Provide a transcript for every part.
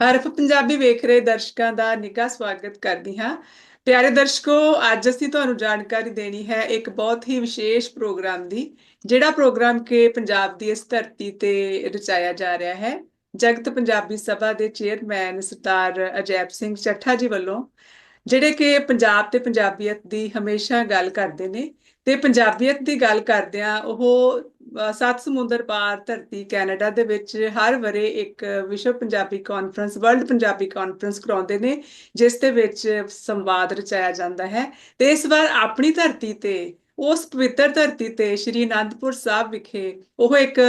ਹਰਫ ਪੰਜਾਬੀ ਵੇਖ ਰਹੇ ਦਰਸ਼ਕਾਂ ਦਾ ਨਿੱਘਾ ਸਵਾਗਤ ਕਰਦੀ ਹਾਂ। ਪਿਆਰੇ ਦਰਸ਼ਕੋ, ਅੱਜ ਅਸੀਂ ਤੁਹਾਨੂੰ ਜਾਣਕਾਰੀ ਦੇਣੀ ਹੈ ਇੱਕ ਬਹੁਤ ਹੀ ਵਿਸ਼ੇਸ਼ ਪ੍ਰੋਗਰਾਮ ਦੀ, ਜਿਹੜਾ ਪ੍ਰੋਗਰਾਮ ਕਿ ਪੰਜਾਬ ਦੀ ਇਸ ਧਰਤੀ ਤੇ ਰਚਾਇਆ ਜਾ ਰਿਹਾ ਹੈ। ਜਗਤ ਪੰਜਾਬੀ ਸਭਾ ਦੇ ਚੇਅਰਮੈਨ ਸਰਦਾਰ ਅਜੈਬ ਸਿੰਘ ਚੱਠਾ ਜੀ ਵੱਲੋਂ, ਜਿਹੜੇ ਕਿ ਪੰਜਾਬ ਤੇ ਪੰਜਾਬੀਅਤ ਦੀ ਹਮੇਸ਼ਾ ਗੱਲ ਕਰਦੇ ਨੇ, ਤੇ ਪੰਜਾਬੀਅਤ ਦੀ ਗੱਲ ਕਰਦਿਆਂ ਉਹ ਸੱਤ ਸਮੁੰਦਰ ਪਾਰ ਧਰਤੀ ਕੈਨੇਡਾ ਦੇ ਵਿੱਚ ਹਰ ਵਰੇ ਇੱਕ ਵਿਸ਼ਵ Punjabi conference world Punjabi conference ਕਰਾਉਂਦੇ ਨੇ, ਜਿਸ ਦੇ ਵਿੱਚ ਸੰਵਾਦ ਰਚਾਇਆ ਜਾਂਦਾ ਹੈ ਤੇ ਇਸ ਵਾਰ ਆਪਣੀ ਧਰਤੀ ਤੇ ਉਸ ਪਵਿੱਤਰ ਧਰਤੀ ਤੇ ਸ਼੍ਰੀ ਅਨੰਦਪੁਰ ਸਾਹਿਬ ਵਿਖੇ ਉਹ ਇੱਕ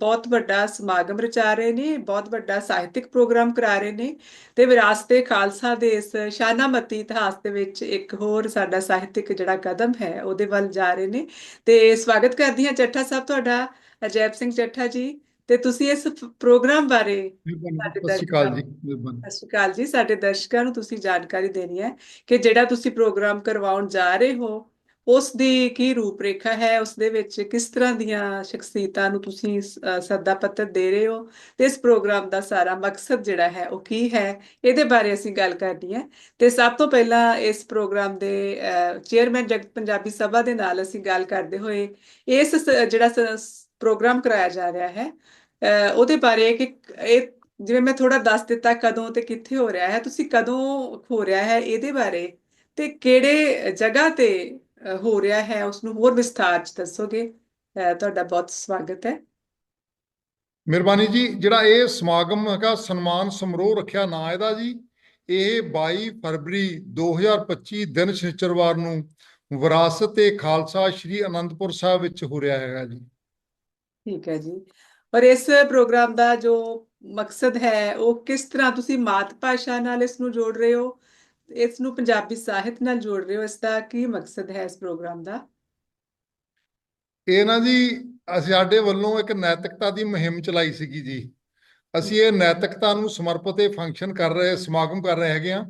ਬਹੁਤ ਵੱਡਾ ਸਮਾਗਮ ਰਚਾ ਰਹੇ ਨੇ ਬਹੁਤ ਵੱਡਾ ਸਾਹਿਤਿਕ ਪ੍ਰੋਗਰਾਮ ਕਰਾ ਰਹੇ ਨੇ ਤੇ ਵਿਰਾਸਤੇ ਖਾਲਸਾ ਦੇ ਇਸ ਸ਼ਾਨਾਮਤੀ ਇਤਿਹਾਸ ਦੇ ਵਿੱਚ ਇੱਕ ਹੋਰ ਸਾਡਾ ਸਾਹਿਤਿਕ ਜਿਹੜਾ ਕਦਮ ਹੈ ਉਹਦੇ ਵੱਲ ਜਾ ਰਹੇ ਨੇ। ਤੇ ਸਵਾਗਤ ਕਰਦੀ ਹਾਂ ਚੱਠਾ ਸਾਹਿਬ ਤੁਹਾਡਾ ਅਜੈਬ ਸਿੰਘ ਚੱਠਾ ਜੀ। ਤੇ ਤੁਸੀਂ ਇਸ ਪ੍ਰੋਗਰਾਮ ਬਾਰੇ ਸਤਿ ਸ਼੍ਰੀ ਅਕਾਲ ਦਰਸ਼ਕਾਂ ਜੀ ਸਤਿ ਸ਼੍ਰੀ ਅਕਾਲ ਜੀ ਸਾਡੇ ਦਰਸ਼ਕਾਂ ਨੂੰ ਤੁਸੀਂ ਜਾਣਕਾਰੀ ਦੇਣੀ ਹੈ ਕਿ ਜਿਹੜਾ ਤੁਸੀਂ ਪ੍ਰੋਗਰਾਮ ਕਰਵਾਉਣ ਜਾ ਰਹੇ ਹੋ ਉਸ ਦੀ ਕੀ ਰੂਪਰੇਖਾ ਹੈ? ਉਸ ਦੇ ਵਿੱਚ ਕਿਸ ਤਰ੍ਹਾਂ ਦੀਆਂ ਸ਼ਖਸੀਅਤਾਂ ਨੂੰ ਤੁਸੀਂ ਸੱਦਾ ਪੱਤਰ ਦੇ ਰਹੇ ਹੋ? ਤੇ ਇਸ ਪ੍ਰੋਗਰਾਮ ਦਾ ਸਾਰਾ ਮਕਸਦ ਜਿਹੜਾ ਹੈ ਉਹ ਕੀ ਹੈ? ਇਹਦੇ ਬਾਰੇ ਅਸੀਂ ਗੱਲ ਕਰਨੀ ਹੈ। ਤੇ ਸਭ ਤੋਂ ਪਹਿਲਾਂ ਇਸ ਪ੍ਰੋਗਰਾਮ ਦੇ ਚੇਅਰਮੈਨ ਜਗਤ ਪੰਜਾਬੀ ਸਭਾ ਦੇ ਨਾਲ ਅਸੀਂ ਗੱਲ ਕਰਦੇ ਹੋਏ ਇਸ ਜਿਹੜਾ ਪ੍ਰੋਗਰਾਮ ਕਰਾਇਆ ਜਾ ਰਿਹਾ ਹੈ ਅ, ਉਹਦੇ ਬਾਰੇ ਕਿ ਇਹ ਜਿਵੇਂ ਮੈਂ ਥੋੜਾ ਦੱਸ ਦਿੱਤਾ ਕਦੋਂ ਤੇ ਕਿੱਥੇ ਹੋ ਰਿਹਾ ਹੈ ਤੁਸੀਂ ਕਦੋਂ ਹੋ ਰਿਹਾ ਹੈ ਇਹਦੇ ਬਾਰੇ ਤੇ ਕਿਹੜੇ ਜਗ੍ਹਾ ਤੇ ਹੋ ਰਿਹਾ ਹੈ ਉਸ ਨੂੰ ਹੋਰ ਵਿਸਥਾਰ ਚ ਦੱਸੋਗੇ? ਤੁਹਾਡਾ ਬਹੁਤ ਸਵਾਗਤ ਹੈ। ਮਿਹਰਬਾਨੀ ਜੀ ਜਿਹੜਾ ਇਹ ਸਮਾਗਮ ਹੈਗਾ ਸਨਮਾਨ ਸਮਾਰੋਹ ਰੱਖਿਆ ਨਾਂ ਇਹਦਾ ਜੀ ਇਹ 22 ਫਰਵਰੀ 2025 ਦਿਨ ਸ਼ਨੀਚਰਵਾਰ ਨੂੰ ਵਿਰਾਸਤ ਤੇ ਖਾਲਸਾ ਸ੍ਰੀ ਅਨੰਦਪੁਰ ਸਾਹਿਬ ਵਿੱਚ ਹੋ ਰਿਹਾ ਹੈਗਾ ਜੀ। ਠੀਕ ਹੈ ਜੀ। ਔਰ ਇਸ ਪ੍ਰੋਗਰਾਮ ਦਾ ਜੋ ਮਕਸਦ ਹੈ ਉਹ ਕਿਸ ਤਰ੍ਹਾਂ ਤੁਸੀਂ ਮਾਤ ਭਾਸ਼ਾ ਨਾਲ ਇਸ ਨੂੰ ਜੋੜ ਰਹੇ ਹੋ? ਇਸ ਨੂੰ ਪੰਜਾਬੀ ਸਾਹਿਤ ਨਾਲ ਜੋੜ ਰਹੇ ਹੋ, ਇਸ ਦਾ ਕੀ ਮਕਸਦ ਹੈ ਇਸ ਪ੍ਰੋਗਰਾਮ ਦਾ? ਇਹ ਨਾ ਜੀ, ਅਸੀਂ ਸਾਡੇ ਵੱਲੋਂ ਇੱਕ ਨੈਤਿਕਤਾ ਦੀ ਮੁਹਿੰਮ ਚਲਾਈ ਸੀਗੀ ਜੀ। ਅਸੀਂ ਇਹ ਨੈਤਿਕਤਾ ਨੂੰ ਸਮਰਪਿਤ ਇਹ ਫੰਕਸ਼ਨ ਕਰ ਰਹੇ, ਸਮਾਗਮ ਕਰ ਰਹੇ ਹੈਗੇ ਆ,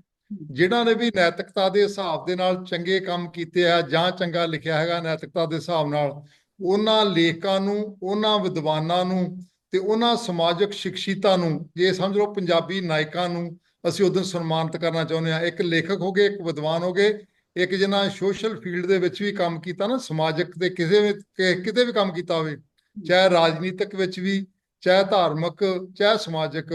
ਜਿਨ੍ਹਾਂ ਨੇ ਵੀ ਨੈਤਿਕਤਾ ਦੇ ਹਿਸਾਬ ਦੇ ਨਾਲ ਚੰਗੇ ਕੰਮ ਕੀਤੇ ਆ ਜਾਂ ਚੰਗਾ ਲਿਖਿਆ ਹੈਗਾ ਨੈਤਿਕਤਾ ਦੇ ਹਿਸਾਬ ਨਾਲ, ਉਹਨਾਂ ਲੇਖਕਾਂ ਨੂੰ, ਉਹਨਾਂ ਵਿਦਵਾਨਾਂ ਨੂੰ ਤੇ ਉਹਨਾਂ ਸਮਾਜਿਕ ਸ਼ਿਕਸ਼ਿਤਾ ਨੂੰ, ਜੇ ਸਮਝ ਲਓ ਪੰਜਾਬੀ ਨਾਇਕਾਂ ਨੂੰ ਅਸੀਂ ਉਦੋਂ ਸਨਮਾਨਿਤ ਕਰਨਾ ਚਾਹੁੰਦੇ ਹਾਂ। ਇੱਕ ਲੇਖਕ ਹੋ ਗਏ, ਇੱਕ ਵਿਦਵਾਨ ਹੋ ਗਏ, ਇੱਕ ਜਿਨ੍ਹਾਂ ਸੋਸ਼ਲ ਫੀਲਡ ਦੇ ਵਿੱਚ ਵੀ ਕੰਮ ਕੀਤਾ ਨਾ, ਸਮਾਜਿਕ ਤੇ ਕਿਸੇ ਵੀ ਕਿਤੇ ਵੀ ਕੰਮ ਕੀਤਾ ਹੋਵੇ, ਚਾਹੇ ਰਾਜਨੀਤਿਕ ਵਿੱਚ ਵੀ, ਚਾਹੇ ਧਾਰਮਿਕ, ਚਾਹੇ ਸਮਾਜਿਕ,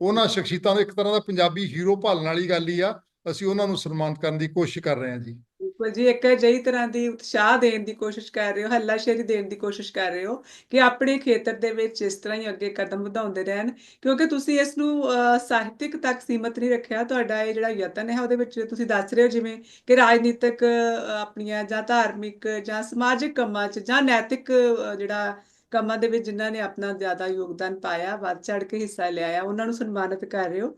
ਉਹਨਾਂ ਸ਼ਖਸੀਅਤਾਂ ਨੂੰ ਇੱਕ ਤਰ੍ਹਾਂ ਦਾ ਪੰਜਾਬੀ ਹੀਰੋ ਭਾਲਣ ਵਾਲੀ ਗੱਲ ਹੀ ਆ। ਅਸੀਂ ਉਹਨਾਂ ਨੂੰ ਸਨਮਾਨਿਤ ਕਰਨ ਦੀ ਕੋਸ਼ਿਸ਼ ਕਰ ਰਹੇ ਹਾਂ ਜੀ। ਬਿਲਕੁਲ ਜੀ, ਇੱਕ ਅਜਿਹੀ ਤਰ੍ਹਾਂ ਦੀ ਉਤਸ਼ਾਹ ਦੇਣ ਦੀ ਕੋਸ਼ਿਸ਼ ਕਰ ਰਹੇ ਹੋ, ਹੱਲਾਸ਼ੇਰੀ ਦੇਣ ਦੀ ਕੋਸ਼ਿਸ਼ ਕਰ ਰਹੇ ਹੋ ਕਿ ਆਪਣੇ ਖੇਤਰ ਦੇ ਵਿੱਚ ਇਸ ਤਰ੍ਹਾਂ ਹੀ ਅੱਗੇ ਕਦਮ ਵਧਾਉਂਦੇ ਰਹਿਣ, ਕਿਉਂਕਿ ਤੁਸੀਂ ਇਸ ਨੂੰ ਸਾਹਿਤਿਕ ਤੱਕ ਸੀਮਤ ਨਹੀਂ ਰੱਖਿਆ, ਤੁਹਾਡਾ ਇਹ ਜਿਹੜਾ ਯਤਨ ਹੈ ਉਹਦੇ ਵਿੱਚ ਤੁਸੀਂ ਦੱਸ ਰਹੇ ਹੋ ਜਿਵੇਂ ਕਿ ਰਾਜਨੀਤਿਕ ਆਪਣੀਆਂ ਜਾਂ ਧਾਰਮਿਕ ਜਾਂ ਸਮਾਜਿਕ ਕੰਮਾਂ 'ਚ ਜਾਂ ਨੈਤਿਕ ਜਿਹੜਾ ਕੰਮਾਂ ਦੇ ਵਿੱਚ ਜਿਨ੍ਹਾਂ ਨੇ ਆਪਣਾ ਜ਼ਿਆਦਾ ਯੋਗਦਾਨ ਪਾਇਆ, ਵੱਧ ਚੜ ਕੇ ਹਿੱਸਾ ਲਿਆ ਆ ਉਹਨਾਂ ਨੂੰ ਸਨਮਾਨਿਤ ਕਰ ਰਹੇ ਹੋ।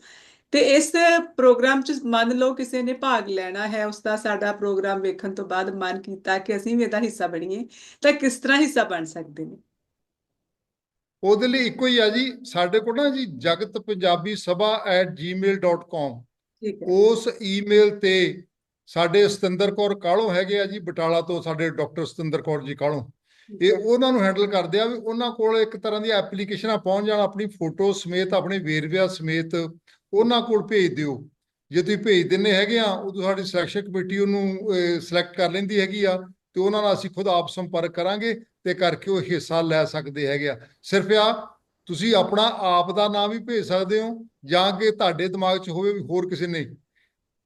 ਤੇ ਇਸ ਪ੍ਰੋਗਰਾਮ 'ਚ ਮੰਨ ਲਓ ਕਿਸੇ ਨੇ ਭਾਗ ਲੈਣਾ ਹੈ ਉਸ ਦਾ ਸਾਡਾ ਪ੍ਰੋਗਰਾਮ ਵੇਖਣ ਤੋਂ ਬਾਅਦ ਮਨ ਕੀਤਾ ਕਿ ਅਸੀਂ ਵੀ ਇਹਦਾ ਹਿੱਸਾ ਬਣੀਏ ਤਾਂ ਕਿਸ ਤਰ੍ਹਾਂ ਹਿੱਸਾ ਬਣ ਸਕਦੇ ਨੇ? ਉਹਦੇ ਲਈ ਇੱਕੋ ਹੀ ਆ ਜੀ ਸਾਡੇ ਕੋਲ ਨਾ ਜੀ ਜਗਤ ਪੰਜਾਬੀ ਸਭਾ @gmail.com ਠੀਕ ਹੈ। ਉਸ ਈਮੇਲ ਤੇ ਸਾਡੇ ਸਤਿੰਦਰ ਕੌਰ ਕਾਹਲੋਂ ਹੈਗੇ ਆ ਜੀ? ਬਟਾਲਾ ਤੋਂ ਸਾਡੇ ਡਾਕਟਰ ਸਤਿੰਦਰ ਕੌਰ ਜੀ ਠੀਕ ਇਹ ਉਹਨਾਂ ਨੂੰ ਹੈਂਡਲ ਕਰਦੇ ਆ ਵੀ ਉਹਨਾਂ ਕੋਲ ਇੱਕ ਤਰ੍ਹਾਂ ਦੀ ਐਪਲੀਕੇਸ਼ਨਾਂ ਪਹੁੰਚ ਜਾਣ ਆਪਣੀ ਫੋਟੋ ਸਮੇਤ ਆਪਣੇ ਵੇਰਵਿਆਂ ਸਮੇਤ ਉਹਨਾਂ ਕੋਲ ਭੇਜ ਦਿਓ। ਜੇ ਤੁਸੀਂ ਭੇਜ ਦਿੰਨੇ ਹੈਗੇ ਆ ਉਦੋਂ ਸਾਡੀ ਸਿਲੈਕਸ਼ਨ ਕਮੇਟੀ ਉਹਨੂੰ ਸਿਲੈਕਟ ਕਰ ਲੈਂਦੀ ਹੈਗੀ ਆ ਤੇ ਉਹਨਾਂ ਨਾਲ ਅਸੀਂ ਖੁਦ ਆਪ ਸੰਪਰਕ ਕਰਾਂਗੇ ਤੇ ਕਰਕੇ ਉਹ ਹਿੱਸਾ ਲੈ ਸਕਦੇ ਹੈਗੇ ਆ। ਸਿਰਫ ਆ, ਤੁਸੀਂ ਆਪਣਾ ਆਪ ਦਾ ਨਾਮ ਵੀ ਭੇਜ ਸਕਦੇ ਹੋ ਜਾਂ ਕਿ ਤੁਹਾਡੇ ਦਿਮਾਗ 'ਚ ਹੋਵੇ ਵੀ ਹੋਰ ਕਿਸੇ ਨੇ।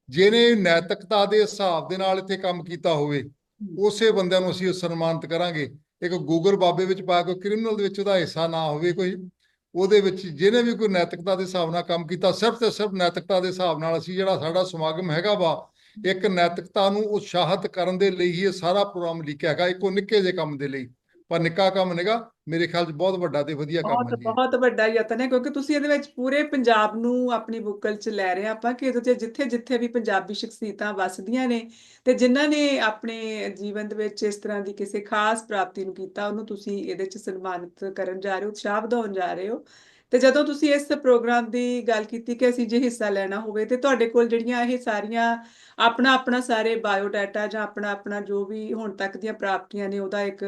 ਜਿਹਨੇ ਨੈਤਿਕਤਾ ਦੇ ਹਿਸਾਬ ਦੇ ਨਾਲ ਇੱਥੇ ਕੰਮ ਕੀਤਾ ਹੋਵੇ, ਉਸੇ ਬੰਦਿਆਂ ਨੂੰ ਅਸੀਂ ਸਨਮਾਨਿਤ ਕਰਾਂਗੇ। ਇੱਕ ਗੂਗਲ ਬਾਬੇ ਵਿੱਚ ਪਾ ਕੇ ਕ੍ਰਿਮੀਨਲ ਦੇ ਵਿੱਚ ਉਹਦਾ ਹਿੱਸਾ ਨਾ ਹੋਵੇ ਕੋਈ। ਉਹਦੇ ਵਿੱਚ ਜਿਹਨੇ ਵੀ ਕੋਈ ਨੈਤਿਕਤਾ ਦੇ ਹਿਸਾਬ ਨਾਲ ਕੰਮ ਕੀਤਾ, ਸਿਰਫ ਤੇ ਸਿਰਫ ਨੈਤਿਕਤਾ ਦੇ ਹਿਸਾਬ ਨਾਲ ਅਸੀਂ ਜਿਹੜਾ ਸਾਡਾ ਸਮਾਗਮ ਹੈਗਾ ਵਾ, ਇੱਕ ਨੈਤਿਕਤਾ ਨੂੰ ਉਤਸ਼ਾਹਿਤ ਕਰਨ ਦੇ ਲਈ ਹੀ ਇਹ ਸਾਰਾ ਪ੍ਰੋਗਰਾਮ ਲਿਖਿਆ ਹੈਗਾ, ਇੱਕੋ ਨਿੱਕੇ ਜਿਹੇ ਕੰਮ ਦੇ ਲਈ। ਪਰ ਨਿੱਕਾ ਕੰਮ ਨਹੀਂਗਾ ਮੇਰੇ ਖਿਆਲ 'ਚ ਬਹੁਤ ਵੱਡਾ ਤੇ ਵਧੀਆ ਕੰਮ ਹੈ ਜੀ ਬਹੁਤ ਵੱਡਾ ਯਤਨ ਹੈ ਕਿਉਂਕਿ ਤੁਸੀਂ ਇਹਦੇ ਵਿੱਚ ਪੂਰੇ ਪੰਜਾਬ ਨੂੰ ਆਪਣੀ ਬੁੱਕਲ 'ਚ ਲੈ ਰਹੇ ਆਪਾਂ ਕਿ ਇਹਦੇ 'ਚ ਜਿੱਥੇ ਜਿੱਥੇ ਵੀ ਪੰਜਾਬੀ ਸ਼ਖਸੀਅਤਾਂ ਵੱਸਦੀਆਂ ਨੇ ਤੇ ਜਿਨ੍ਹਾਂ ਨੇ ਆਪਣੇ ਜੀਵਨ ਦੇ ਵਿੱਚ ਇਸ ਤਰ੍ਹਾਂ ਦੀ ਕਿਸੇ ਖਾਸ ਪ੍ਰਾਪਤੀ ਨੂੰ ਕੀਤਾ ਉਹਨੂੰ ਤੁਸੀਂ ਇਹਦੇ 'ਚ ਸਨਮਾਨਿਤ ਕਰਨ ਜਾ ਰਹੇ ਹੋ ਉਤਸ਼ਾਹ ਵਧਾਉਣ ਜਾ ਰਹੇ ਹੋ। ਤੇ ਜਦੋਂ ਤੁਸੀਂ ਇਸ ਪ੍ਰੋਗਰਾਮ ਦੀ ਗੱਲ ਕੀਤੀ ਕਿ ਅਸੀਂ ਜੇ ਹਿੱਸਾ ਲੈਣਾ ਹੋਵੇ ਤੇ ਤੁਹਾਡੇ ਕੋਲ ਜਿਹੜੀਆਂ ਇਹ ਸਾਰੀਆਂ ਆਪਣਾ ਆਪਣਾ ਸਾਰੇ ਬਾਇਓ ਡਾਟਾ ਜਾਂ ਆਪਣਾ ਆਪਣਾ ਜੋ ਵੀ ਹੁਣ ਤੱਕ ਦੀਆਂ ਪ੍ਰਾਪਤੀਆਂ ਨੇ ਉਹਦਾ ਇੱਕ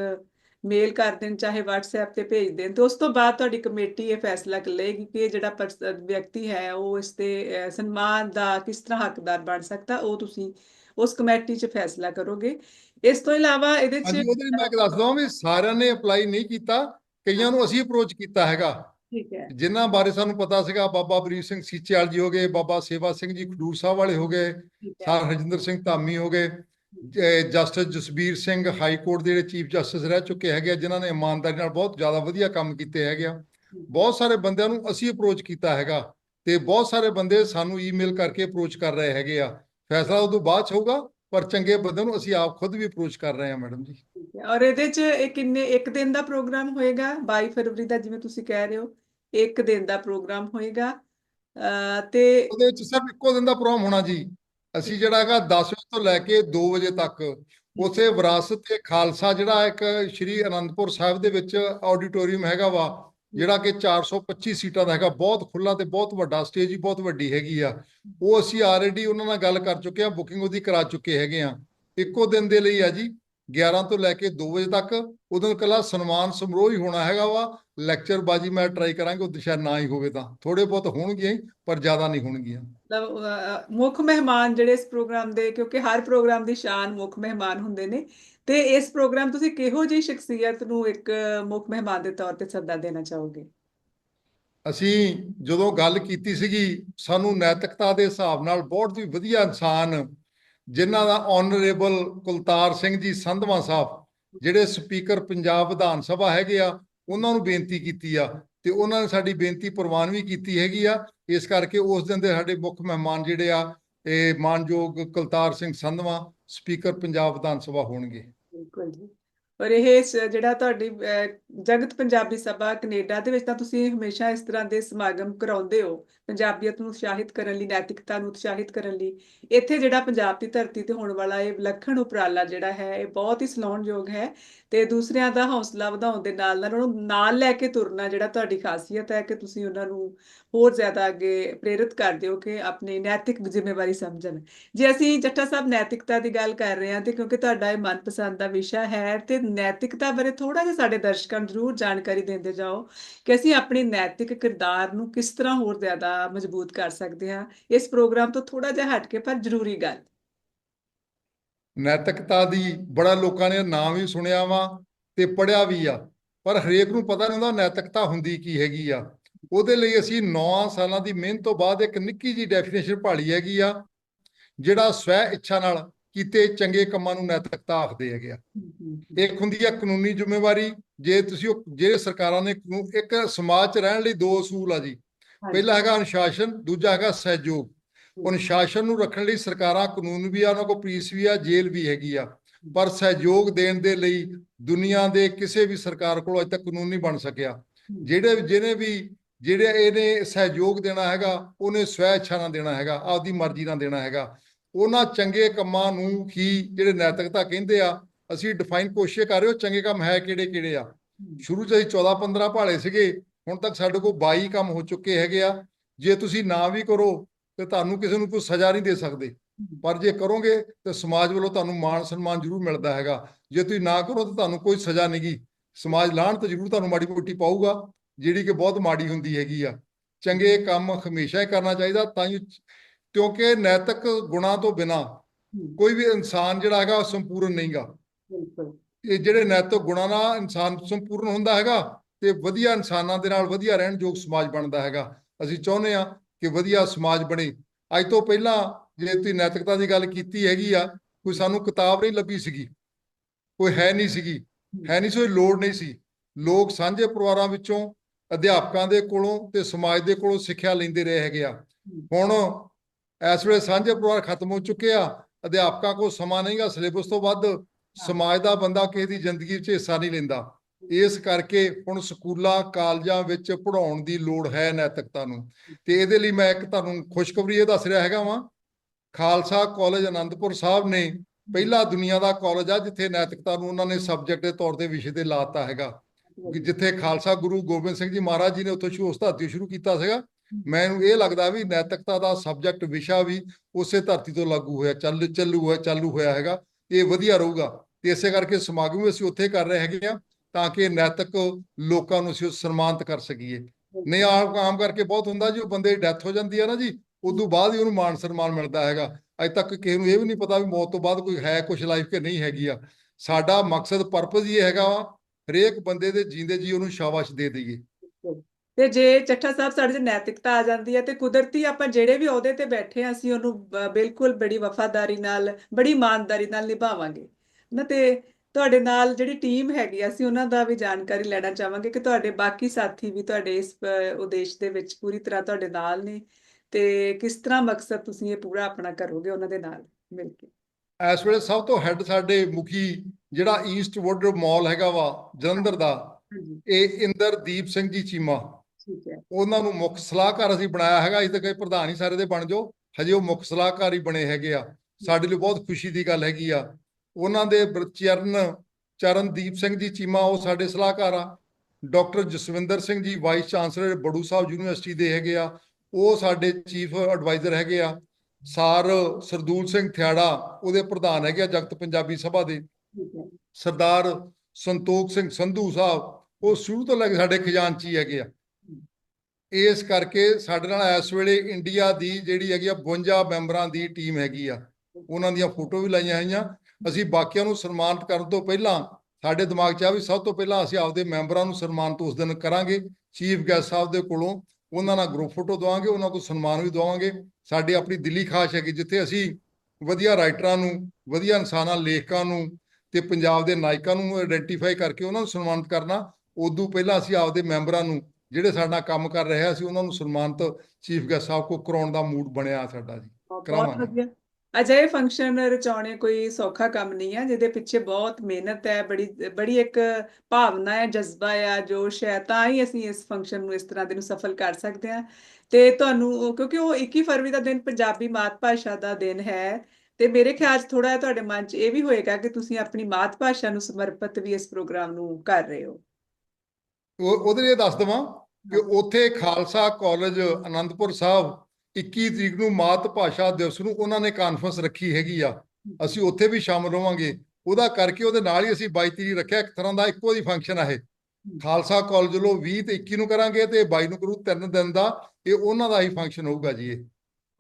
ਮੇਲ ਕਰ ਦੇਣ ਚਾਹੇ WhatsApp ਤੇ ਭੇਜ ਦੇਣ ਤੇ ਉਸ ਤੋਂ ਬਾਅਦ ਤੁਹਾਡੀ ਕਮੇਟੀ ਇਹ ਫੈਸਲਾ ਕਰ ਲਏਗੀ ਕਿ ਜਿਹੜਾ ਵਿਅਕਤੀ ਹੈ ਉਹ ਇਸ ਤੇ ਸਨਮਾਨ ਦਾ ਕਿਸ ਤਰ੍ਹਾਂ ਹੱਕਦਾਰ ਬਣ ਸਕਦਾ ਉਹ ਤੁਸੀਂ ਉਸ ਕਮੇਟੀ 'ਚ ਫੈਸਲਾ ਕਰੋਗੇ। ਇਸ ਤੋਂ ਇਲਾਵਾ ਇਹਦੇ 'ਚ ਉਹਦੇ ਮੈਂ ਇੱਕ ਦੱਸ ਦਵਾਂ ਵੀ ਸਾਰਿਆਂ ਨੇ ਅਪਲਾਈ ਨਹੀਂ ਕੀਤਾ ਕਈਆਂ ਨੂੰ ਅਸੀਂ ਅਪਰੋਚ ਕੀਤਾ ਹੈਗਾ। ਠੀਕ ਹੈ। ਜਿਨ੍ਹਾਂ ਬਾਰੇ ਸਾਨੂੰ ਪਤਾ ਸੀਗਾ ਬਾਬਾ ਬਰੀਕ ਸਿੰਘ ਸੀਚੇਵਾਲ ਜੀ ਹੋ ਗਏ ਬਾਬਾ ਸੇਵਾ ਸਿੰਘ ਜੀ ਖਡੂਰ ਸਾਹਿਬ ਵਾਲੇ ਹੋ ਗਏ ਠੀਕ ਹੈ। ਸਰ ਹਰਜਿੰਦਰ ਸਿੰਘ ਧਾਮੀ ਹੋ ਗਏ। Justice Jasbir Singh high court ਦੇ ਜਿਹੜੇ ਚੀਫ ਜਸਟਿਸ ਰਹਿ ਚੁੱਕੇ ਹੈਗੇ ਜਿਨ੍ਹਾਂ ਨੇ ਇਮਾਨਦਾਰੀ ਨਾਲ ਬਹੁਤ ਜ਼ਿਆਦਾ ਵਧੀਆ ਕੰਮ ਕੀਤੇ ਹੈਗੇ ਆ। ਬਹੁਤ ਸਾਰੇ ਬੰਦਿਆਂ ਨੂੰ ਅਸੀਂ ਅਪਰੋਚ ਕੀਤਾ ਹੈਗਾ ਤੇ ਬਹੁਤ ਸਾਰੇ ਬੰਦੇ ਸਾਨੂੰ ਈਮੇਲ ਕਰਕੇ ਅਪਰੋਚ ਕਰ ਰਹੇ ਹੈਗੇ ਆ। ਫੈਸਲਾ ਉਦੋਂ ਬਾਅਦ ਚ ਹੋਊਗਾ ਪਰ ਚੰਗੇ ਬੰਦਿਆਂ ਨੂੰ ਅਸੀਂ ਆਪ ਖੁਦ ਵੀ ਅਪਰੋਚ ਕਰ ਰਹੇ ਹਾਂ ਮੈਡਮ ਜੀ। ਔਰ ਇਹਦੇ 'ਚ ਇਹ ਕਿੰਨੇ ਇੱਕ ਦਿਨ ਦਾ ਪ੍ਰੋਗਰਾਮ ਹੋਏਗਾ? 22 ਫਰਵਰੀ ਦਾ ਜਿਵੇਂ ਤੁਸੀਂ ਕਹਿ ਰਹੇ ਹੋ ਇੱਕ ਦਿਨ ਦਾ ਪ੍ਰੋਗਰਾਮ ਹੋਏਗਾ। ਤੇ ਉਹਦੇ ਵਿੱਚ ਸਿਰਫ ਇੱਕੋ ਦਿਨ ਦਾ ਪ੍ਰੋਗਰਾਮ ਹੋਣਾ ਜੀ। ਅਸੀਂ ਜਿਹੜਾ ਹੈਗਾ 10 ਵਜੇ ਤੋਂ ਲੈ ਕੇ 2 ਵਜੇ ਤੱਕ ਉਥੇ ਵਿਰਾਸਤ ਤੇ ਖਾਲਸਾ ਜਿਹੜਾ ਇੱਕ ਸ਼੍ਰੀ ਅਨੰਦਪੁਰ ਸਾਹਿਬ ਦੇ ਵਿੱਚ ਆਡੀਟੋਰੀਅਮ ਹੈਗਾ ਵਾ, ਜਿਹੜਾ ਕਿ 425 ਸੀਟਾਂ ਦਾ ਹੈਗਾ, ਬਹੁਤ ਖੁੱਲਾ ਤੇ ਬਹੁਤ ਵੱਡਾ ਸਟੇਜ ਵੀ ਬਹੁਤ ਵੱਡੀ ਹੈਗੀ ਆ। ਉਹ ਅਸੀਂ ਆਲਰੇਡੀ ਉਹਨਾਂ ਨਾਲ ਗੱਲ ਕਰ ਚੁੱਕੇ ਆ ਬੁਕਿੰਗ ਉਹਦੀ ਕਰਾ ਚੁੱਕੇ ਹੈਗੇ ਆ ਇੱਕੋ ਦਿਨ ਦੇ ਲਈ ਆ ਜੀ 11 ਤੋਂ ਲੈ ਕੇ 2 ਵਜੇ ਤੱਕ ਉਦੋਂ ਕੱਲਾ ਸਨਮਾਨ ਸਮਾਰੋਹ ਹੀ ਹੋਣਾ ਹੈਗਾ ਵਾ ਲੈਕਚਰ ਬਾਜੀ ਮੈਂ ਟਰਾਈ ਕਰਾਂਗੇ ਉਹ ਸ਼ਾਇਦ ਨਾ ਹੀ ਹੋਵੇ ਤਾਂ। ਥੋੜੇ ਬਹੁਤ ਹੋਣਗੀਆਂ ਪਰ ਜ਼ਿਆਦਾ ਨਹੀਂ ਹੋਣਗੀਆਂ। ਮਤਲਬ ਮੁੱਖ ਮਹਿਮਾਨ ਜਿਹੜੇ ਇਸ ਪ੍ਰੋਗਰਾਮ ਦੇ ਕਿਉਂਕਿ ਹਰ ਪ੍ਰੋਗਰਾਮ ਦੀ ਸ਼ਾਨ ਮੁੱਖ ਮਹਿਮਾਨ ਹੁੰਦੇ ਨੇ। ਤੇ ਇਸ ਪ੍ਰੋਗਰਾਮ ਤੁਸੀਂ ਕਿਹੋ ਜਿਹੀ ਸ਼ਖਸੀਅਤ ਨੂੰ ਇੱਕ ਮੁੱਖ ਮਹਿਮਾਨ ਦੇ ਤੌਰ ਤੇ ਸੱਦਾ ਦੇਣਾ ਚਾਹੋਗੇ? ਅਸੀਂ ਜਦੋਂ ਗੱਲ ਕੀਤੀ ਸੀਗੀ ਸਾਨੂੰ ਨੈਤਿਕਤਾ ਦੇ ਹਿਸਾਬ ਨਾਲ ਬਹੁਤ ਹੀ ਵਧੀਆ ਇਨਸਾਨ ਜਿਨ੍ਹਾਂ ਦਾ ਆਨਰੇਬਲ ਕੁਲਤਾਰ ਸਿੰਘ ਜੀ ਸੰਧਵਾ ਸਾਹਿਬ ਜਿਹੜੇ ਸਪੀਕਰ ਪੰਜਾਬ ਵਿਧਾਨ ਸਭਾ ਹੈਗੇ ਆ ਉਹਨਾਂ ਨੂੰ ਬੇਨਤੀ ਕੀਤੀ ਆ ਤੇ ਉਹਨਾਂ ਨੇ ਸਾਡੀ ਬੇਨਤੀ ਪ੍ਰਵਾਨ ਵੀ ਕੀਤੀ ਹੈਗੀ ਆ। ਇਸ ਕਰਕੇ ਉਸ ਦਿਨ ਦੇ ਸਾਡੇ ਮੁੱਖ ਮਹਿਮਾਨ ਜਿਹੜੇ ਆ, ਇਹ ਮਾਨਯੋਗ ਕੁਲਤਾਰ ਸਿੰਘ ਸੰਧਵਾ, ਸਪੀਕਰ ਪੰਜਾਬ ਵਿਧਾਨ ਸਭਾ ਹੋਣਗੇ। ਬਿਲਕੁਲ ਜੀ। ਔਰ ਇਹ ਜਿਹੜਾ ਤੁਹਾਡੀ ਜਗਤ ਪੰਜਾਬੀ ਸਭਾ ਕੈਨੇਡਾ ਦੇ ਵਿੱਚ ਤਾਂ ਤੁਸੀਂ ਹਮੇਸ਼ਾ ਇਸ ਤਰ੍ਹਾਂ ਦੇ ਸਮਾਗਮ ਕਰਾਉਂਦੇ ਹੋ। ਪੰਜਾਬੀਅਤ ਨੂੰ ਉਤਸ਼ਾਹਿਤ ਕਰਨ ਲਈ, ਨੈਤਿਕਤਾ ਨੂੰ ਉਤਸ਼ਾਹਿਤ ਕਰਨ ਲਈ। ਇੱਥੇ ਜਿਹੜਾ ਪੰਜਾਬ ਦੀ ਧਰਤੀ ਤੇ ਹੋਣ ਵਾਲਾ ਇਹ ਵਿਲੱਖਣ ਉਪਰਾਲਾ ਜਿਹੜਾ ਹੈ, ਇਹ ਬਹੁਤ ਹੀ ਸਲਾਹੁਣਯੋਗ ਹੈ। ਤੇ ਦੂਸਰਿਆਂ ਦਾ ਹੌਸਲਾ ਵਧਾਉਣ ਦੇ ਨਾਲ ਨਾਲ ਉਹਨੂੰ ਨਾਲ ਲੈ ਕੇ ਤੁਰਨਾ ਜਿਹੜਾ ਤੁਹਾਡੀ ਖਾਸੀਅਤ ਹੈ ਕਿ ਤੁਸੀਂ ਉਹਨਾਂ ਨੂੰ ਹੋਰ ਜ਼ਿਆਦਾ ਅੱਗੇ ਪ੍ਰੇਰਿਤ ਕਰਦੇ ਹੋ ਕਿ ਆਪਣੀ ਨੈਤਿਕ ਜ਼ਿੰਮੇਵਾਰੀ ਸਮਝਣ। ਜੇ ਅਸੀਂ ਜੱਟਾ ਸਾਹਿਬ ਨੈਤਿਕਤਾ ਦੀ ਗੱਲ ਕਰ ਰਹੇ ਹਾਂ ਤੇ ਕਿਉਂਕਿ ਤੁਹਾਡਾ ਇਹ ਮਨਪਸੰਦ ਦਾ ਵਿਸ਼ਾ ਹੈ ਤੇ ਨੈਤਿਕਤਾ ਬਾਰੇ ਥੋੜਾ ਜਿਹਾ ਸਾਡੇ ਦਰਸ਼ਕਾਂ ਨੂੰ ਜ਼ਰੂਰ ਜਾਣਕਾਰੀ ਦਿੰਦੇ ਜਾਓ ਕਿ ਅਸੀਂ ਆਪਣੀ ਨੈਤਿਕ ਕਿਰਦਾਰ ਨੂੰ ਕਿਸ ਤਰ੍ਹਾਂ ਹੋਰ ਜ਼ਿਆਦਾ ਮਜ਼ਬੂਤ ਕਰ ਸਕਦੇ ਹਾਂ। ਇਸ ਪ੍ਰੋਗਰਾਮ ਤੋਂ ਥੋੜਾ ਜਿਹਾ ਹਟ ਕੇ ਪਰ ਜ਼ਰੂਰੀ ਗੱਲ। ਨੈਤਿਕਤਾ ਦੀ ਬੜਾ ਲੋਕਾਂ ਨੇ ਨਾਮ ਵੀ ਸੁਣਿਆ ਵਾ ਤੇ ਪੜਿਆ ਵੀ ਆ। ਪਰ ਹਰੇਕ ਨੂੰ ਪਤਾ ਨਹੀਂ ਹੁੰਦਾ ਨੈਤਿਕਤਾ ਹੁੰਦੀ ਕੀ ਹੈਗੀ ਆ। ਉਹਦੇ ਲਈ ਅਸੀਂ 9 ਸਾਲਾਂ ਦੀ ਮਿਹਨਤ ਤੋਂ ਬਾਅਦ ਇੱਕ ਨਿੱਕੀ ਜੀ ਡੈਫੀਨੇਸ਼ਨ ਭਾਲੀ ਹੈਗੀ ਆ ਜਿਹੜਾ ਸਵੈ ਇੱਛਾ ਨਾਲ ਕੀਤੇ ਚੰਗੇ ਕੰਮਾਂ ਨੂੰ ਨੈਤਿਕਤਾ ਆਖਦੇ ਹੈਗੇ ਆ। ਇੱਕ ਹੁੰਦੀ ਆ ਕਾਨੂੰਨੀ ਜ਼ਿੰਮੇਵਾਰੀ ਜੇ ਤੁਸੀਂ ਉਹ ਜਿਹੜੇ ਸਰਕਾਰਾਂ ਨੇ ਇੱਕ ਸਮਾਜ 'ਚ ਰਹਿਣ ਲਈ ਦੋ ਅਸੂਲ ਆ ਜੀ। ਪਹਿਲਾ ਹੈਗਾ ਅਨੁਸ਼ਾਸਨ ਦੂਜਾ ਹੈਗਾ ਸਹਿਯੋਗ। ਅਨੁਸ਼ਾਸਨ ਨੂੰ ਰੱਖਣ ਲਈ ਸਰਕਾਰਾਂ ਕਾਨੂੰਨ ਵੀ ਆ, ਉਹਨਾਂ ਕੋਲ ਪੁਲਿਸ ਵੀ ਆ, ਜੇਲ੍ਹ ਵੀ ਹੈਗੀ ਆ। ਪਰ ਸਹਿਯੋਗ ਦੇਣ ਦੇ ਲਈ ਦੁਨੀਆ ਦੇ ਕਿਸੇ ਵੀ ਸਰਕਾਰ ਕੋਲ ਅਜੇ ਤੱਕ ਕਾਨੂੰਨ ਨਹੀਂ ਬਣ ਸਕਿਆ। ਜਿਹੜੇ ਜਿਹਨੇ ਵੀ, ਜਿਹੜੇ ਇਹਨੇ ਸਹਿਯੋਗ ਦੇਣਾ ਹੈਗਾ, ਉਹਨੇ ਸਵੈ ਇੱਛਾ ਨਾਲ ਦੇਣਾ ਹੈਗਾ, ਆਪਦੀ ਮਰਜ਼ੀ ਨਾਲ ਦੇਣਾ ਹੈਗਾ। ਉਹਨਾਂ ਚੰਗੇ ਕੰਮਾਂ ਨੂੰ ਹੀ ਜਿਹੜੇ ਨੈਤਿਕਤਾ ਕਹਿੰਦੇ ਆ, ਅਸੀਂ ਡਿਫਾਈਨ ਕੋਸ਼ਿਸ਼ ਕਰ ਰਹੇ ਹੋ ਚੰਗੇ ਕੰਮ ਹੈ ਕਿਹੜੇ ਕਿਹੜੇ ਆ। ਸ਼ੁਰੂ ਚ ਅਸੀਂ 14 15 ਭਾਲੇ ਸੀਗੇ, ਹੁਣ ਤੱਕ ਸਾਡੇ ਕੋਲ 22 ਕੰਮ ਹੋ ਚੁੱਕੇ ਹੈਗੇ ਆ। ਜੇ ਤੁਸੀਂ ਨਾ ਵੀ ਕਰੋ ਤੇ ਤੁਹਾਨੂੰ ਕਿਸੇ ਨੂੰ ਕੋਈ ਸਜ਼ਾ ਨਹੀਂ ਦੇ ਸਕਦੇ। ਪਰ ਜੇ ਕਰੋਗੇ ਤੇ ਸਮਾਜ ਵੱਲੋਂ ਤੁਹਾਨੂੰ ਮਾਣ ਸਨਮਾਨ ਜ਼ਰੂਰ ਮਿਲਦਾ ਹੈਗਾ। ਜੇ ਤੁਸੀਂ ਨਾ ਕਰੋ ਤਾਂ ਤੁਹਾਨੂੰ ਕੋਈ ਸਜ਼ਾ ਨਹੀਂਗੀ ਸਮਾਜ ਲਾਹਣ ਤਾਂ ਜ਼ਰੂਰ ਤੁਹਾਨੂੰ ਮਾੜੀ ਮੋਟੀ ਪਾਊਗਾ ਜਿਹੜੀ ਕਿ ਬਹੁਤ ਮਾੜੀ ਹੁੰਦੀ ਹੈਗੀ ਆ। ਚੰਗੇ ਕੰਮ ਹਮੇਸ਼ਾ ਹੀ ਕਰਨਾ ਚਾਹੀਦਾ ਤਾਂ ਹੀ ਕਿਉਂਕਿ ਨੈਤਿਕ ਗੁਣਾਂ ਤੋਂ ਬਿਨਾ ਕੋਈ ਵੀ ਇਨਸਾਨ ਜਿਹੜਾ ਹੈਗਾ ਸੰਪੂਰਨ ਨਹੀਂਗਾ ਬਿਲਕੁਲ। ਇਹ ਜਿਹੜੇ ਨੈਤਿਕ ਗੁਣਾਂ ਨਾਲ ਇਨਸਾਨ ਸੰਪੂਰਨ ਹੁੰਦਾ ਹੈਗਾ ਤੇ ਵਧੀਆ ਇਨਸਾਨਾਂ ਦੇ ਨਾਲ ਵਧੀਆ ਰਹਿਣ ਯੋਗ ਸਮਾਜ ਬਣਦਾ ਹੈਗਾ। ਅਸੀਂ ਚਾਹੁੰਦੇ ਆ ਕਿ ਵਧੀਆ ਸਮਾਜ ਬਣੇ। ਅੱਜ ਤੋਂ ਪਹਿਲਾਂ ਜੇ ਤੁਸੀਂ ਨੈਤਿਕਤਾ ਦੀ ਗੱਲ ਕੀਤੀ ਹੈਗੀ ਆ, ਕੋਈ ਸਾਨੂੰ ਕਿਤਾਬ ਨਹੀਂ ਲੱਭੀ ਸੀਗੀ। ਕੋਈ ਹੈ ਨਹੀਂ ਸੀਗੀ। ਹੈ ਨਹੀਂ ਸੀ, ਕੋਈ ਲੋੜ ਨਹੀਂ ਸੀ। ਲੋਕ ਸਾਂਝੇ ਪਰਿਵਾਰਾਂ ਵਿੱਚੋਂ ਅਧਿਆਪਕਾਂ ਦੇ ਕੋਲੋਂ ਤੇ ਸਮਾਜ ਦੇ ਕੋਲੋਂ ਸਿੱਖਿਆ ਲੈਂਦੇ ਰਹੇ ਹੈਗੇ ਆ। ਹੁਣ ਇਸ ਵੇਲੇ ਸਾਂਝੇ ਪਰਿਵਾਰ ਖਤਮ ਹੋ ਚੁੱਕੇ ਆ। ਅਧਿਆਪਕਾਂ ਕੋਲ ਸਮਾਂ ਨਹੀਂਗਾ, ਸਿਲੇਬਸ ਤੋਂ ਵੱਧ ਸਮਾਜ ਦਾ ਬੰਦਾ ਕਿਸੇ ਦੀ ਜ਼ਿੰਦਗੀ ਵਿੱਚ ਹਿੱਸਾ ਨਹੀਂ ਲੈਂਦਾ। ਇਸ ਕਰਕੇ ਹੁਣ ਸਕੂਲਾਂ, ਕਾਲਜਾਂ ਵਿੱਚ ਪੜਾਉਣ ਦੀ ਲੋੜ ਹੈ ਨੈਤਿਕਤਾ ਨੂੰ। ਤੇ ਇਹਦੇ ਲਈ ਮੈਂ ਇੱਕ ਤੁਹਾਨੂੰ ਖੁਸ਼ਖਬਰੀ ਇਹ ਦੱਸ ਰਿਹਾ ਹੈਗਾ ਵਾਂ, ਖਾਲਸਾ ਕਾਲਜ ਆਨੰਦਪੁਰ ਸਾਹਿਬ ਨੇ ਪਹਿਲਾ ਦੁਨੀਆ ਦਾ ਕਾਲਜ ਆ, ਜਿੱਥੇ ਨੈਤਿਕਤਾ ਨੂੰ ਉਹਨਾਂ ਨੇ ਸਬਜੈਕਟ ਦੇ ਤੌਰ ਤੇ ਵਿਸ਼ੇ ਤੇ ਲਾਤਾ ਹੈਗਾ। ਜਿੱਥੇ ਖਾਲਸਾ ਗੁਰੂ ਗੋਬਿੰਦ ਸਿੰਘ ਜੀ ਮਹਾਰਾਜ ਜੀ ਨੇ ਉੱਥੋਂ ਸ਼ੁਰੂ, ਉਸ ਧਰਤੀ ਸ਼ੁਰੂ ਕੀਤਾ ਸੀਗਾ। ਮੈਨੂੰ ਇਹ ਲੱਗਦਾ ਵੀ ਨੈਤਿਕਤਾ ਦਾ ਸਬਜੈਕਟ, ਵਿਸ਼ਾ ਵੀ ਉਸੇ ਧਰਤੀ ਤੋਂ ਲਾਗੂ ਹੋਇਆ ਚੱਲ ਚੱਲੂ ਹੋਇਆ, ਚਾਲੂ ਹੋਇਆ ਹੈਗਾ। ਇਹ ਵਧੀਆ ਰਹੂਗਾ। ਤੇ ਇਸੇ ਕਰਕੇ ਸਮਾਗਮ ਅਸੀਂ ਉੱਥੇ ਕਰ ਰਹੇ ਹੈਗੇ ਆ। ਤਾਂ ਕਿ ਨੈਤਿਕ ਲੋਕਾਂ ਨੂੰ ਅਸੀਂ ਸਨਮਾਨਿਤ ਕਰ ਸਕੀਏ। ਨਹੀਂ ਆਮ ਆਮ ਕਰਕੇ ਬਹੁਤ ਹੁੰਦਾ ਜੀ, ਉਹ ਬੰਦੇ ਦੀ ਡੈਥ ਹੋ ਜਾਂਦੀ ਹੈ ਨਾ ਜੀ, ਉਦੋਂ ਬਾਅਦ ਹੀ ਉਹਨੂੰ ਮਾਨ ਸਨਮਾਨ ਮਿਲਦਾ ਹੈਗਾ। ਅਜੇ ਤੱਕ ਕਿਸੇ ਨੂੰ ਇਹ ਵੀ ਨਹੀਂ ਪਤਾ ਵੀ ਮੌਤ ਤੋਂ ਬਾਅਦ ਕੋਈ ਹੈ, ਕੁਛ ਲਾਈਫ ਕਿ ਨਹੀਂ ਹੈਗੀ ਆ। ਸਾਡਾ ਮਕਸਦ ਪਰਪਸ ਹੀ ਹੈਗਾ ਵਾ, ਹਰੇਕ ਬੰਦੇ ਦੇ ਜੀਂਦੇ ਜੀ ਉਹਨੂੰ ਸ਼ਾਬਾਸ਼ ਦੇ ਦਈਏ। ਤੇ ਜੇ ਚੱਠਾ ਸਾਹਿਬ ਸਾਡੇ 'ਚ ਨੈਤਿਕਤਾ ਆ ਜਾਂਦੀ ਹੈ ਤੇ ਕੁਦਰਤੀ ਆਪਾਂ ਜਿਹੜੇ ਵੀ ਅਹੁਦੇ ਤੇ ਬੈਠੇ ਆ ਅਸੀਂ ਉਹਨੂੰ ਬਿਲਕੁਲ ਬੜੀ ਵਫਾਦਾਰੀ ਨਾਲ, ਬੜੀ ਇਮਾਨਦਾਰੀ ਨਾਲ ਨਿਭਾਵਾਂਗੇ। ਨਾ ਤੇ ਤੁਹਾਡੇ ਨਾਲ ਜਿਹੜੀ ਟੀਮ ਹੈਗੀ ਆ, ਅਸੀਂ ਉਹਨਾਂ ਦਾ ਵੀ ਜਾਣਕਾਰੀ ਲੈਣਾ ਚਾਹਾਂਗੇ ਕਿ ਤੁਹਾਡੇ ਬਾਕੀ ਸਾਥੀ ਵੀ ਤੁਹਾਡੇ ਇਸ ਉਦੇਸ਼ ਦੇ ਵਿੱਚ ਪੂਰੀ ਤਰ੍ਹਾਂ ਤੁਹਾਡੇ ਨਾਲ ਨੇ ਤੇ ਕਿਸ ਤਰ੍ਹਾਂ ਮਕਸਦ ਤੁਸੀਂ ਇਹ ਪੂਰਾ ਆਪਣਾ ਕਰੋਗੇ ਉਹਨਾਂ ਦੇ ਨਾਲ ਮਿਲ ਕੇ? ਇਸ ਵੇਲੇ ਸਭ ਤੋਂ ਹੈੱਡ ਸਾਡੇ ਮੁਖੀ ਜਿਹੜਾ ਈਸਟਵੁੱਡ ਮਾਲ ਹੈਗਾ ਵਾ ਜਲੰਧਰ ਦਾ ਇਹ ਇੰਦਰਦੀਪ ਸਿੰਘ ਜੀ ਚੀਮਾ। ਠੀਕ ਹੈ। ਉਹਨਾਂ ਨੂੰ ਮੁੱਖ ਸਲਾਹਕਾਰ ਅਸੀਂ ਬਣਾਇਆ ਹੈਗਾ ਅਜੇ ਤੱਕ ਇਹ ਪ੍ਰਧਾਨ ਹੀ ਸਾਰੇ ਦੇ ਬਣ ਜਾਓ। ਹਜੇ ਉਹ ਮੁੱਖ ਸਲਾਹਕਾਰ ਹੀ ਬਣੇ ਹੈਗੇ ਆ। ਸਾਡੇ ਲਈ ਬਹੁਤ ਖੁਸ਼ੀ ਦੀ ਗੱਲ ਹੈਗੀ ਆ। ਉਹਨਾਂ ਦੇ ਚਰਨ ਚਰਨਦੀਪ ਸਿੰਘ ਜੀ ਚੀਮਾ ਉਹ ਸਾਡੇ ਸਲਾਹਕਾਰ ਆ। Doctor Jasvinder Singh ji vice chancellor Baru Sahib university ਦੇ ਹੈਗੇ ਆ। ਉਹ ਸਾਡੇ ਚੀਫ ਐਡਵਾਈਜ਼ਰ ਹੈਗੇ ਆ। ਸਾਰ ਸਰਦੂਲ ਸਿੰਘ ਥਿਆੜਾ ਉਹਦੇ ਪ੍ਰਧਾਨ ਹੈਗੇ ਆ ਜਗਤ ਪੰਜਾਬੀ ਸਭਾ ਦੇ। ਸਰਦਾਰ ਸੰਤੋਖ ਸਿੰਘ ਸੰਧੂ ਸਾਹਿਬ ਉਹ ਸ਼ੁਰੂ ਤੋਂ ਲੈ ਕੇ ਸਾਡੇ ਖਜ਼ਾਨਚੀ ਹੈਗੇ ਆ। ਇਸ ਕਰਕੇ ਸਾਡੇ ਨਾਲ ਇਸ ਵੇਲੇ ਇੰਡੀਆ ਦੀ ਜਿਹੜੀ ਹੈਗੀ ਆ 52 ਮੈਂਬਰਾਂ ਦੀ ਟੀਮ ਹੈਗੀ ਆ। ਉਹਨਾਂ ਦੀਆਂ ਫੋਟੋ ਵੀ ਲਾਈਆਂ ਹੋਈਆਂ। ਅਸੀਂ ਬਾਕੀਆਂ ਨੂੰ ਸਨਮਾਨਿਤ ਕਰਨ ਤੋਂ ਪਹਿਲਾਂ ਸਾਡੇ ਦਿਮਾਗ 'ਚ ਆ ਵੀ ਸਭ ਤੋਂ ਪਹਿਲਾਂ ਅਸੀਂ ਆਪਦੇ ਮੈਂਬਰਾਂ ਨੂੰ ਸਨਮਾਨਿਤ ਉਸ ਦਿਨ ਕਰਾਂਗੇ। ਚੀਫ ਗੈਸਟ ਸਾਹਿਬ ਦੇ ਕੋਲੋਂ ਉਹਨਾਂ ਨਾਲ ਗਰੁੱਪ ਫੋਟੋ ਦਵਾਂਗੇ ਉਹਨਾਂ ਤੋਂ ਸਨਮਾਨ ਵੀ ਦਵਾਂਗੇ। ਸਾਡੀ ਆਪਣੀ ਦਿੱਲੀ ਖਾਸ਼ ਹੈਗੀ ਜਿੱਥੇ ਅਸੀਂ ਵਧੀਆ ਰਾਈਟਰਾਂ ਨੂੰ ਵਧੀਆ ਇਨਸਾਨਾਂ ਲੇਖਕਾਂ ਨੂੰ ਤੇ ਪੰਜਾਬ ਦੇ ਨਾਇਕਾਂ ਨੂੰ ਆਇਡੈਂਟੀਫਾਈ ਕਰਕੇ ਉਹਨਾਂ ਨੂੰ ਸਨਮਾਨਿਤ ਕਰਨਾ। ਉਦੋਂ ਪਹਿਲਾਂ ਅਸੀਂ ਆਪਦੇ ਮੈਂਬਰਾਂ ਨੂੰ ਜਿਹੜੇ ਸਾਡੇ ਨਾਲ ਕੰਮ ਕਰ ਰਹੇ ਆ ਅਸੀਂ ਉਹਨਾਂ ਨੂੰ ਸਨਮਾਨਿਤ ਚੀਫ ਗੈਸਟ ਸਾਹਿਬ ਕੋ ਕਰਾਉਣ ਦਾ ਮੂਡ ਬਣਿਆ ਸਾਡਾ ਜੀ। ਕਰਾਵਾਂਗੇ। ਅਜਿਹੇ ਫੰਕਸ਼ਨ ਰਚਾਉਣੇ ਕੋਈ ਸੌਖਾ ਕੰਮ ਨਹੀਂ ਹੈ ਜਿਹਦੇ ਪਿੱਛੇ ਬਹੁਤ ਮਿਹਨਤ ਹੈ ਬੜੀ ਬੜੀ ਇੱਕ ਭਾਵਨਾ ਹੈ ਜਜ਼ਬਾ ਹੈ ਜੋਸ਼ ਹੈ ਤਾਂ ਹੀ ਅਸੀਂ ਇਸ ਫੰਕਸ਼ਨ ਨੂੰ ਇਸ ਤਰ੍ਹਾਂ ਦੇ ਨੂੰ ਸਫਲ ਕਰ ਸਕਦੇ ਹਾਂ। ਤੇ ਤੁਹਾਨੂੰ ਕਿਉਂਕਿ ਉਹ 21 ਫਰਵਰੀ ਦਾ ਦਿਨ ਪੰਜਾਬੀ ਮਾਤ ਭਾਸ਼ਾ ਦਾ ਦਿਨ ਹੈ ਤੇ ਮੇਰੇ ਖਿਆਲ 'ਚ ਥੋੜਾ ਤੁਹਾਡੇ ਮਨ 'ਚ ਇਹ ਵੀ ਹੋਏਗਾ ਕਿ ਤੁਸੀਂ ਆਪਣੀ ਮਾਤ ਭਾਸ਼ਾ ਨੂੰ ਸਮਰਪਿਤ ਵੀ ਇਸ ਪ੍ਰੋਗਰਾਮ ਨੂੰ ਕਰ ਰਹੇ ਹੋ। ਉਹ ਉਹਦੇ ਲਈ ਦੱਸ ਦਵਾਂ ਕਿ ਉੱਥੇ ਖਾਲਸਾ ਕਾਲਜ ਆਨੰਦਪੁਰ ਸਾਹਿਬ 21 ਤਰੀਕ ਨੂੰ ਮਾਤ ਭਾਸ਼ਾ ਦਿਵਸ ਨੂੰ ਉਹਨਾਂ ਨੇ ਕਾਨਫਰੰਸ ਰੱਖੀ ਹੈਗੀ ਆ। ਅਸੀਂ ਉੱਥੇ ਵੀ ਸ਼ਾਮਲ ਹੋਵਾਂਗੇ। ਉਹਦਾ ਕਰਕੇ ਉਹਦੇ ਨਾਲ ਹੀ ਅਸੀਂ 22 ਤਰੀਕ ਰੱਖਿਆ, ਇੱਕ ਤਰ੍ਹਾਂ ਦਾ ਇੱਕੋ ਹੀ ਫੰਕਸ਼ਨ ਆ ਇਹ। ਖਾਲਸਾ ਕਾਲਜ ਵੱਲੋਂ 20 ਤੇ 21 ਨੂੰ ਕਰਾਂਗੇ ਤੇ 22 ਨੂੰ ਕਰੂ ਤਿੰਨ ਦਿਨ ਦਾ। ਇਹ ਉਹਨਾਂ ਦਾ ਹੀ ਫੰਕਸ਼ਨ ਹੋਊਗਾ ਜੀ ਇਹ।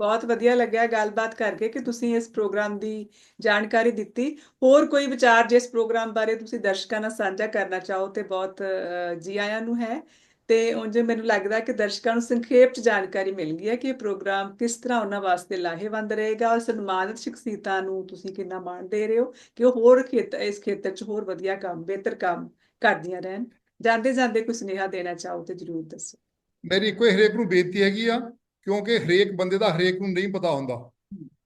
ਬਹੁਤ ਵਧੀਆ ਲੱਗਿਆ ਗੱਲਬਾਤ ਕਰਕੇ ਕਿ ਤੁਸੀਂ ਇਸ ਪ੍ਰੋਗਰਾਮ ਦੀ ਜਾਣਕਾਰੀ ਦਿੱਤੀ। ਹੋਰ ਕੋਈ ਵਿਚਾਰ ਜਿਸ ਪ੍ਰੋਗਰਾਮ ਬਾਰੇ ਤੁਸੀਂ ਦਰਸ਼ਕਾਂ ਨਾਲ ਸਾਂਝਾ ਕਰਨਾ ਚਾਹੋ ਤੇ ਬਹੁਤ ਜੀ ਆਇਆਂ ਨੂੰ ਹੈ। ਤੇ ਉਂਝ ਮੈਨੂੰ ਲੱਗਦਾ ਕਿ ਦਰਸ਼ਕਾਂ ਨੂੰ ਸੰਖੇਪ ਚ ਜਾਣਕਾਰੀ ਮਿਲ ਗਈ ਹੈ ਕਿ ਇਹ ਪ੍ਰੋਗਰਾਮ ਕਿਸ ਤਰ੍ਹਾਂ ਉਹਨਾਂ ਵਾਸਤੇ ਲਾਹੇਵੰਦ ਰਹੇਗਾ ਔਰ ਸਨਮਾਨਿਤ ਸ਼ਖਸੀਅਤਾਂ ਨੂੰ ਤੁਸੀਂ ਕਿੰਨਾ ਮਾਣ ਦੇ ਰਹੇ ਹੋ ਕਿ ਉਹ ਹੋਰ ਖੇਤਰ ਇਸ ਖੇਤਰ 'ਚ ਹੋਰ ਵਧੀਆ ਕੰਮ, ਬਿਹਤਰ ਕੰਮ ਕਰਦੀਆਂ ਰਹਿਣ। ਜਾਂਦੇ ਜਾਂਦੇ ਕੋਈ ਸੁਨੇਹਾ ਦੇਣਾ ਚਾਹੋ ਤੇ ਜਰੂਰ ਦੱਸੋ। ਮੇਰੀ ਇੱਕੋ ਹਰੇਕ ਨੂੰ ਬੇਨਤੀ ਹੈਗੀ ਆ, ਕਿਉਂਕਿ ਹਰੇਕ ਬੰਦੇ ਦਾ ਹਰੇਕ ਨੂੰ ਨਹੀਂ ਪਤਾ ਹੁੰਦਾ।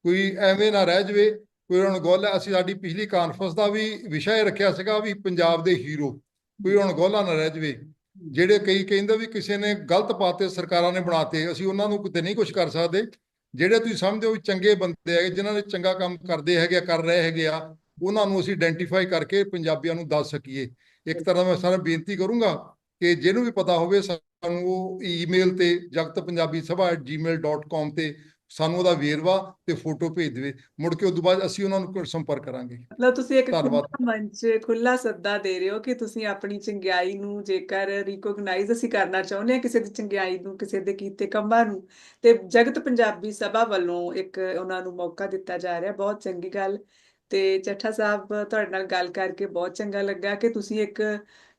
ਕੋਈ ਐਵੇਂ ਨਾ ਰਹਿ ਜਵੇ, ਕੋਈ ਹੁਣ ਗੱਲ ਹੈ ਅਸੀਂ ਸਾਡੀ ਪਿਛਲੀ ਕਾਨਫਰੰਸ ਦਾ ਵੀ ਵਿਸ਼ਾ ਰੱਖਿਆ ਸੀਗਾ ਵੀ ਪੰਜਾਬ ਦੇ ਹੀਰੋ ਕੋਈ ਹੁਣ ਗੋਲਾ ਨਾ ਰਹਿ ਜਵੇ। ਜਿਹੜੇ ਕਈ ਕਹਿੰਦੇ ਵੀ ਕਿਸੇ ਨੇ ਗਲਤ ਪਾਤੇ ਸਰਕਾਰਾਂ ਨੇ ਬਣਾਤੇ ਅਸੀਂ ਉਹਨਾਂ ਨੂੰ ਕਿਤੇ ਨਹੀਂ ਕੁਝ ਕਰ ਸਕਦੇ। ਜਿਹੜੇ ਤੁਸੀਂ ਸਮਝਦੇ ਹੋ ਵੀ ਚੰਗੇ ਬੰਦੇ ਹੈਗੇ ਜਿਨ੍ਹਾਂ ਨੇ ਚੰਗਾ ਕੰਮ ਕਰਦੇ ਹੈਗੇ ਆ, ਕਰ ਰਹੇ ਹੈਗੇ ਆ ਉਹਨਾਂ ਨੂੰ ਅਸੀਂ ਆਇਡੈਂਟੀਫਾਈ ਕਰਕੇ ਪੰਜਾਬੀਆਂ ਨੂੰ ਦੱਸ ਸਕੀਏ। ਇੱਕ ਤਰ੍ਹਾਂ ਮੈਂ ਸਾਰਾ ਬੇਨਤੀ ਕਰੂੰਗਾ ਕਿ ਜਿਹਨੂੰ ਵੀ ਪਤਾ ਹੋਵੇ ਸਾਨੂੰ ਉਹ ਈਮੇਲ ਤੇ ਜਗਤ ਪੰਜਾਬੀ jagtpunjabisabha@gmail.com ਤੇ ਸਾਨੂੰ ਉਹਦਾ ਵੇਰਵਾ ਤੇ ਫੋਟੋ ਭੇਜ ਦੇਵੇ। ਮੁੜ ਕੇ ਉਸ ਤੋਂ ਬਾਅਦ ਅਸੀਂ ਉਹਨਾਂ ਨੂੰ ਸੰਪਰਕ ਕਰਾਂਗੇ। ਮਤਲਬ ਤੁਸੀਂ ਇੱਕ ਮੰਚ ਖੁੱਲਾ ਸੱਦਾ ਦੇ ਰਹੇ ਹੋ ਕਿ ਤੁਸੀਂ ਆਪਣੀ ਚੰਗਿਆਈ ਨੂੰ ਜੇਕਰ ਰਿਕੋਗਨਾਈਜ਼ ਅਸੀਂ ਕਰਨਾ ਚਾਹੁੰਦੇ ਹਾਂ ਕਿਸੇ ਦੀ ਚੰਗਿਆਈ ਨੂੰ ਕਿਸੇ ਦੇ ਕੀਤੇ ਕੰਮਾਂ ਨੂੰ ਤੇ ਜਗਤ ਪੰਜਾਬੀ ਸਭਾ ਵੱਲੋਂ ਇੱਕ ਉਹਨਾਂ ਨੂੰ ਮੌਕਾ ਦਿੱਤਾ ਜਾ ਰਿਹਾ। ਬਹੁਤ ਚੰਗੀ ਗੱਲ। ਤੇ ਚੱਠਾ ਸਾਹਿਬ ਤੁਹਾਡੇ ਨਾਲ ਗੱਲ ਕਰਕੇ ਬਹੁਤ ਚੰਗਾ ਲੱਗਾ ਕਿ ਤੁਸੀਂ ਇੱਕ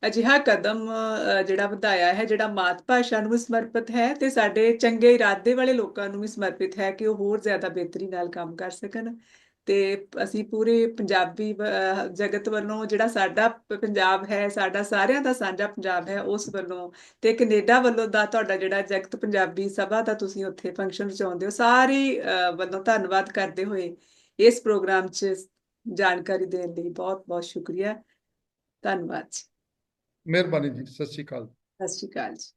ਅਜਿਹਾ ਕਦਮ ਜਿਹੜਾ ਵਧਾਇਆ ਹੈ ਜਿਹੜਾ ਮਾਤ ਭਾਸ਼ਾ ਨੂੰ ਵੀ ਸਮਰਪਿਤ ਹੈ ਤੇ ਸਾਡੇ ਚੰਗੇ ਇਰਾਦੇ ਵਾਲੇ ਲੋਕਾਂ ਨੂੰ ਵੀ ਸਮਰਪਿਤ ਹੈ ਕਿ ਉਹ ਹੋਰ ਜ਼ਿਆਦਾ ਬਿਹਤਰੀ ਨਾਲ ਕੰਮ ਕਰ ਸਕਣ। ਤੇ ਅਸੀਂ ਪੂਰੇ ਪੰਜਾਬੀ ਜਗਤ ਵੱਲੋਂ ਜਿਹੜਾ ਸਾਡਾ ਪੰਜਾਬ ਹੈ ਸਾਡਾ ਸਾਰਿਆਂ ਦਾ ਸਾਂਝਾ ਪੰਜਾਬ ਹੈ ਉਸ ਵੱਲੋਂ ਤੇ ਕੈਨੇਡਾ ਵੱਲੋਂ ਦਾ ਤੁਹਾਡਾ ਜਿਹੜਾ ਜਗਤ ਪੰਜਾਬੀ ਸਭਾ ਦਾ ਤੁਸੀਂ ਉੱਥੇ ਫੰਕਸ਼ਨ ਰਚਾਉਂਦੇ ਹੋ ਸਾਰੇ ਅਹ, ਵੱਲੋਂ ਧੰਨਵਾਦ ਕਰਦੇ ਹੋਏ ਇਸ ਪ੍ਰੋਗਰਾਮ 'ਚ ਜਾਣਕਾਰੀ ਦੇਣ ਲਈ ਬਹੁਤ ਬਹੁਤ ਸ਼ੁਕਰੀਆ। ਧੰਨਵਾਦ ਜੀ। ਮਿਹਰਬਾਨੀ ਜੀ ਸਤਿ ਸ਼੍ਰੀ ਅਕਾਲ। ਸਤਿ ਸ਼੍ਰੀ ਅਕਾਲ ਜੀ।